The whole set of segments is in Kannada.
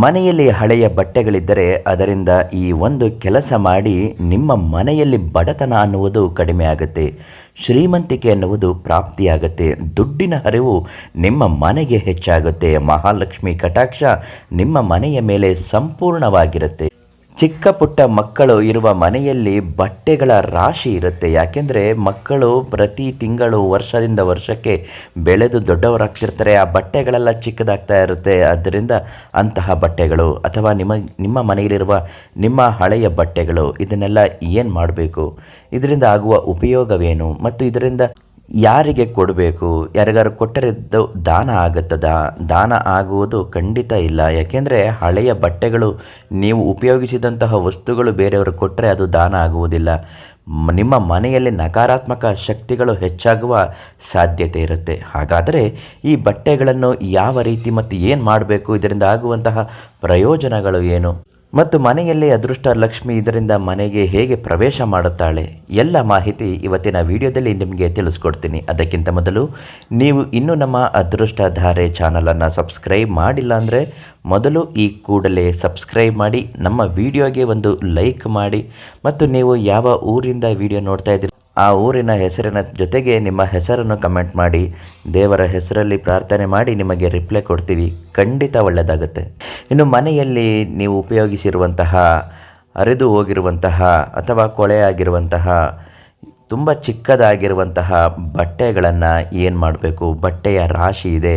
ಮನೆಯಲ್ಲಿ ಹಳೆಯ ಬಟ್ಟೆಗಳಿದ್ದರೆ ಅದರಿಂದ ಈ ಒಂದು ಕೆಲಸ ಮಾಡಿ ನಿಮ್ಮ ಮನೆಯಲ್ಲಿ ಬಡತನ ಅನ್ನುವುದು ಕಡಿಮೆ ಆಗುತ್ತೆ. ಶ್ರೀಮಂತಿಕೆ ಅನ್ನುವುದು ಪ್ರಾಪ್ತಿಯಾಗುತ್ತೆ. ದುಡ್ಡಿನ ಹರಿವು ನಿಮ್ಮ ಮನೆಗೆ ಹೆಚ್ಚಾಗುತ್ತೆ. ಮಹಾಲಕ್ಷ್ಮಿ ಕಟಾಕ್ಷ ನಿಮ್ಮ ಮನೆಯ ಮೇಲೆ ಸಂಪೂರ್ಣವಾಗಿರುತ್ತೆ. ಚಿಕ್ಕ ಪುಟ್ಟ ಮಕ್ಕಳು ಇರುವ ಮನೆಯಲ್ಲಿ ಬಟ್ಟೆಗಳ ರಾಶಿ ಇರುತ್ತೆ. ಯಾಕೆಂದರೆ ಮಕ್ಕಳು ಪ್ರತಿ ತಿಂಗಳು ವರ್ಷದಿಂದ ವರ್ಷಕ್ಕೆ ಬೆಳೆದು ದೊಡ್ಡವರಾಗ್ತಿರ್ತಾರೆ. ಆ ಬಟ್ಟೆಗಳೆಲ್ಲ ಚಿಕ್ಕದಾಗ್ತಾ ಇರುತ್ತೆ. ಆದ್ದರಿಂದ ಅಂತಹ ಬಟ್ಟೆಗಳು ಅಥವಾ ನಿಮ್ಮ ನಿಮ್ಮ ಮನೆಯಲ್ಲಿರುವ ನಿಮ್ಮ ಹಳೆಯ ಬಟ್ಟೆಗಳು ಇದನ್ನೆಲ್ಲ ಏನು ಮಾಡಬೇಕು? ಇದರಿಂದ ಆಗುವ ಉಪಯೋಗವೇನು? ಮತ್ತು ಇದರಿಂದ ಯಾರಿಗೆ ಕೊಡಬೇಕು? ಯಾರಿಗಾರು ಕೊಟ್ಟರಿದ್ದು ದಾನ ಆಗುತ್ತದ? ದಾನ ಆಗುವುದು ಖಂಡಿತ ಇಲ್ಲ. ಯಾಕೆಂದರೆ ಹಳೆಯ ಬಟ್ಟೆಗಳು, ನೀವು ಉಪಯೋಗಿಸಿದಂತಹ ವಸ್ತುಗಳು ಬೇರೆಯವರು ಕೊಟ್ಟರೆ ಅದು ದಾನ ಆಗುವುದಿಲ್ಲ. ನಿಮ್ಮ ಮನೆಯಲ್ಲಿ ನಕಾರಾತ್ಮಕ ಶಕ್ತಿಗಳು ಹೆಚ್ಚಾಗುವ ಸಾಧ್ಯತೆ ಇರುತ್ತೆ. ಹಾಗಾದರೆ ಈ ಬಟ್ಟೆಗಳನ್ನು ಯಾವ ರೀತಿ ಮತ್ತು ಏನು ಮಾಡಬೇಕು? ಇದರಿಂದ ಆಗುವಂತಹ ಪ್ರಯೋಜನಗಳು ಏನು? ಮತ್ತು ಮನೆಯಲ್ಲಿ ಅದೃಷ್ಟ ಲಕ್ಷ್ಮಿ ಇದರಿಂದ ಮನೆಗೆ ಹೇಗೆ ಪ್ರವೇಶ ಮಾಡುತ್ತಾಳೆ, ಎಲ್ಲ ಮಾಹಿತಿ ಇವತ್ತಿನ ವಿಡಿಯೋದಲ್ಲಿ ನಿಮಗೆ ತಿಳಿಸ್ಕೊಡ್ತೀನಿ. ಅದಕ್ಕಿಂತ ಮೊದಲು, ನೀವು ಇನ್ನೂ ನಮ್ಮ ಅದೃಷ್ಟ ಧಾರೆ ಚಾನಲನ್ನು ಸಬ್ಸ್ಕ್ರೈಬ್ ಮಾಡಿಲ್ಲ ಅಂದರೆ ಮೊದಲು ಈ ಕೂಡಲೇ ಸಬ್ಸ್ಕ್ರೈಬ್ ಮಾಡಿ, ನಮ್ಮ ವಿಡಿಯೋಗೆ ಒಂದು ಲೈಕ್ ಮಾಡಿ, ಮತ್ತು ನೀವು ಯಾವ ಊರಿಂದ ವಿಡಿಯೋ ನೋಡ್ತಾ ಇದ್ದೀರಿ ಆ ಊರಿನ ಹೆಸರಿನ ಜೊತೆಗೆ ನಿಮ್ಮ ಹೆಸರನ್ನು ಕಮೆಂಟ್ ಮಾಡಿ, ದೇವರ ಹೆಸರಲ್ಲಿ ಪ್ರಾರ್ಥನೆ ಮಾಡಿ ನಿಮಗೆ ರಿಪ್ಲೈ ಕೊಡ್ತೀವಿ. ಖಂಡಿತ ಒಳ್ಳೆಯದಾಗುತ್ತೆ ಇನ್ನು ಮನೆಯಲ್ಲಿ ನೀವು ಉಪಯೋಗಿಸಿರುವಂತಹ ಅರೆದು ಹೋಗಿರುವಂತಹ ಅಥವಾ ಕೊಳೆಯಾಗಿರುವಂತಹ, ತುಂಬ ಚಿಕ್ಕದಾಗಿರುವಂತಹ ಬಟ್ಟೆಗಳನ್ನು ಏನು ಮಾಡಬೇಕು? ಬಟ್ಟೆಯ ರಾಶಿ ಇದೆ.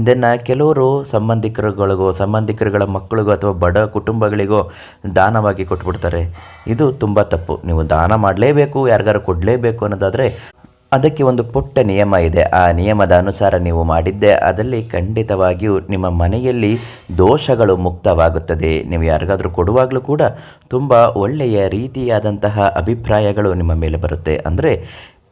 ಇದನ್ನು ಕೆಲವರು ಸಂಬಂಧಿಕರುಗಳಿಗೋ, ಸಂಬಂಧಿಕರುಗಳ ಮಕ್ಕಳಿಗೋ ಅಥವಾ ಬಡ ಕುಟುಂಬಗಳಿಗೋ ದಾನವಾಗಿ ಕೊಟ್ಬಿಡ್ತಾರೆ. ಇದು ತುಂಬ ತಪ್ಪು. ನೀವು ದಾನ ಮಾಡಲೇಬೇಕು ಯಾರಿಗಾರು ಕೊಡಲೇಬೇಕು ಅನ್ನೋದಾದರೆ ಅದಕ್ಕೆ ಒಂದು ಪುಟ್ಟ ನಿಯಮ ಇದೆ. ಆ ನಿಯಮದ ಅನುಸಾರ ನೀವು ಮಾಡಿದ್ದೆ ಅದರಲ್ಲಿ ಖಂಡಿತವಾಗಿಯೂ ನಿಮ್ಮ ಮನೆಯಲ್ಲಿ ದೋಷಗಳು ಮುಕ್ತವಾಗುತ್ತದೆ. ನೀವು ಯಾರಿಗಾದರೂ ಕೊಡುವಾಗಲೂ ಕೂಡ ತುಂಬ ಒಳ್ಳೆಯ ರೀತಿಯಾದಂತಹ ಅಭಿಪ್ರಾಯಗಳು ನಿಮ್ಮ ಮೇಲೆ ಬರುತ್ತೆ. ಅಂದರೆ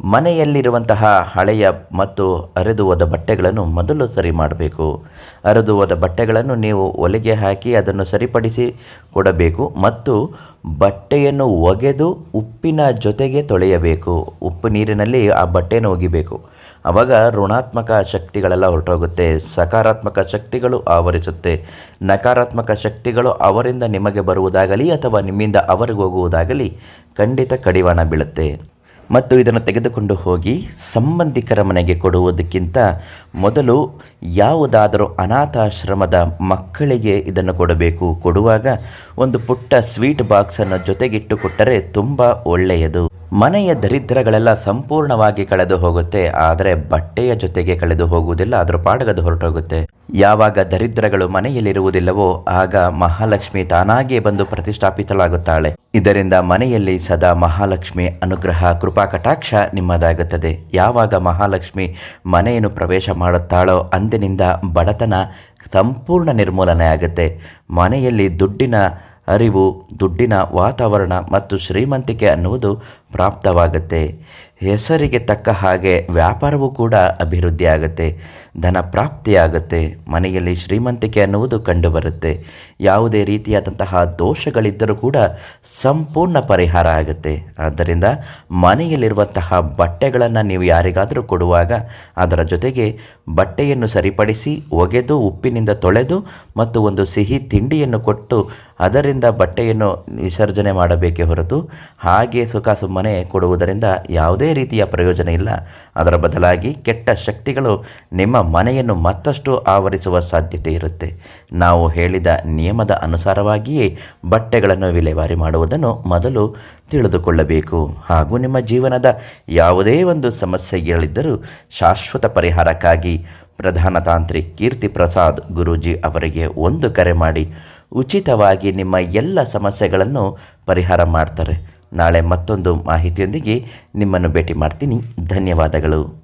ಮನೆಯಲ್ಲಿರುವಂತಹ ಹಳೆಯ ಮತ್ತು ಅರೆದು ಹೋದ ಬಟ್ಟೆಗಳನ್ನು ಮೊದಲು ಸರಿ ಮಾಡಬೇಕು. ಅರೆದು ಹೋದ ಬಟ್ಟೆಗಳನ್ನು ನೀವು ಒಲೆಗೆ ಹಾಕಿ ಅದನ್ನು ಸರಿಪಡಿಸಿ ಕೊಡಬೇಕು ಮತ್ತು ಬಟ್ಟೆಯನ್ನು ಒಗೆದು ಉಪ್ಪಿನ ಜೊತೆಗೆ ತೊಳೆಯಬೇಕು. ಉಪ್ಪು ನೀರಿನಲ್ಲಿ ಆ ಬಟ್ಟೆಯನ್ನು ಒಗಿಬೇಕು. ಆವಾಗ ಋಣಾತ್ಮಕ ಶಕ್ತಿಗಳೆಲ್ಲ ಹೊರಟೋಗುತ್ತೆ. ಸಕಾರಾತ್ಮಕ ಶಕ್ತಿಗಳು ಆವರಿಸುತ್ತೆ. ನಕಾರಾತ್ಮಕ ಶಕ್ತಿಗಳು ಅವರಿಂದ ನಿಮಗೆ ಬರುವುದಾಗಲಿ ಅಥವಾ ನಿಮ್ಮಿಂದ ಅವರಿಗೆ ಹೋಗುವುದಾಗಲಿ ಖಂಡಿತ ಕಡಿವಾಣ ಬೀಳುತ್ತೆ. ಮತ್ತು ಇದನ್ನು ತೆಗೆದುಕೊಂಡು ಹೋಗಿ ಸಂಬಂಧಿಕರ ಮನೆಗೆ ಕೊಡುವುದಕ್ಕಿಂತ ಮೊದಲು ಯಾವುದಾದರೂ ಅನಾಥಾಶ್ರಮದ ಮಕ್ಕಳಿಗೆ ಇದನ್ನು ಕೊಡಬೇಕು. ಕೊಡುವಾಗ ಒಂದು ಪುಟ್ಟ ಸ್ವೀಟ್ ಬಾಕ್ಸನ್ನು ಜೊತೆಗಿಟ್ಟು ಕೊಟ್ಟರೆ ತುಂಬ ಒಳ್ಳೆಯದು. ಮನೆಯ ದರಿದ್ರಗಳೆಲ್ಲ ಸಂಪೂರ್ಣವಾಗಿ ಕಳೆದು ಹೋಗುತ್ತೆ, ಆದರೆ ಬಟ್ಟೆಯ ಜೊತೆಗೆ ಕಳೆದು ಹೋಗುವುದಿಲ್ಲ ಅದರ ಪಾಡಗದು ಹೊರಟೋಗುತ್ತೆ. ಯಾವಾಗ ದರಿದ್ರಗಳು ಮನೆಯಲ್ಲಿರುವುದಿಲ್ಲವೋ, ಆಗ ಮಹಾಲಕ್ಷ್ಮಿ ತಾನಾಗಿಯೇ ಬಂದು ಪ್ರತಿಷ್ಠಾಪಿತಳಾಗುತ್ತಾಳೆ. ಇದರಿಂದ ಮನೆಯಲ್ಲಿ ಸದಾ ಮಹಾಲಕ್ಷ್ಮಿ ಅನುಗ್ರಹ, ಕೃಪಾ, ಕಟಾಕ್ಷ ನಿಮ್ಮದಾಗುತ್ತದೆ. ಯಾವಾಗ ಮಹಾಲಕ್ಷ್ಮಿ ಮನೆಯನ್ನು ಪ್ರವೇಶ ಮಾಡುತ್ತಾಳೋ, ಅಂದಿನಿಂದ ಬಡತನ ಸಂಪೂರ್ಣ ನಿರ್ಮೂಲನೆ ಆಗುತ್ತೆ ಮನೆಯಲ್ಲಿ ದುಡ್ಡಿನ ಅರಿವು ದುಡ್ಡಿನ ವಾತಾವರಣ ಮತ್ತು ಶ್ರೀಮಂತಿಕೆ ಅನ್ನುವುದು ಪ್ರಾಪ್ತವಾಗುತ್ತೆ. ಹೆಸರಿಗೆ ತಕ್ಕ ಹಾಗೆ ವ್ಯಾಪಾರವೂ ಕೂಡ ಅಭಿವೃದ್ಧಿ ಆಗುತ್ತೆ ಧನ ಪ್ರಾಪ್ತಿಯಾಗುತ್ತೆ, ಮನೆಯಲ್ಲಿ ಶ್ರೀಮಂತಿಕೆ ಅನ್ನುವುದು ಕಂಡುಬರುತ್ತೆ. ಯಾವುದೇ ರೀತಿಯಾದಂತಹ ದೋಷಗಳಿದ್ದರೂ ಕೂಡ ಸಂಪೂರ್ಣ ಪರಿಹಾರ ಆಗುತ್ತೆ. ಆದ್ದರಿಂದ ಮನೆಯಲ್ಲಿರುವಂತಹ ಬಟ್ಟೆಗಳನ್ನು ನೀವು ಯಾರಿಗಾದರೂ ಕೊಡುವಾಗ ಅದರ ಜೊತೆಗೆ ಬಟ್ಟೆಯನ್ನು ಸರಿಪಡಿಸಿ ಒಗೆದು, ಉಪ್ಪಿನಿಂದ ತೊಳೆದು ಮತ್ತು ಒಂದು ಸಿಹಿ ತಿಂಡಿಯನ್ನು ಕೊಟ್ಟು ಅದರಿಂದ ಬಟ್ಟೆಯನ್ನು ವಿಸರ್ಜನೆ ಮಾಡಬೇಕೇ ಹೊರತು ಹಾಗೆ ಸುಖ ಸುಮ್ಮನೆ ಕೊಡುವುದರಿಂದ ಯಾವುದೇ ರೀತಿಯ ಪ್ರಯೋಜನ ಇಲ್ಲ. ಅದರ ಬದಲಾಗಿ ಕೆಟ್ಟ ಶಕ್ತಿಗಳು ನಿಮ್ಮ ಮನೆಯನ್ನು ಮತ್ತಷ್ಟು ಆವರಿಸುವ ಸಾಧ್ಯತೆ ಇರುತ್ತೆ. ನಾವು ಹೇಳಿದ ನಿಯಮದ ಅನುಸಾರವಾಗಿಯೇ ಬಟ್ಟೆಗಳನ್ನು ವಿಲೇವಾರಿ ಮಾಡುವುದನ್ನು ಮೊದಲು ತಿಳಿದುಕೊಳ್ಳಬೇಕು. ಹಾಗೂ ನಿಮ್ಮ ಜೀವನದ ಯಾವುದೇ ಒಂದು ಸಮಸ್ಯೆಗಳಿದ್ದರೂ ಶಾಶ್ವತ ಪರಿಹಾರಕ್ಕಾಗಿ ಪ್ರಧಾನ ತಾಂತ್ರಿ ಕೀರ್ತಿ ಪ್ರಸಾದ್ ಗುರೂಜಿ ಅವರಿಗೆ ಒಂದು ಕರೆ ಮಾಡಿ, ಉಚಿತವಾಗಿ ನಿಮ್ಮ ಎಲ್ಲ ಸಮಸ್ಯೆಗಳನ್ನು ಪರಿಹಾರ ಮಾಡ್ತಾರೆ. ನಾಳೆ ಮತ್ತೊಂದು ಮಾಹಿತಿಯೊಂದಿಗೆ ನಿಮ್ಮನ್ನು ಭೇಟಿ ಮಾಡ್ತೀನಿ. ಧನ್ಯವಾದಗಳು.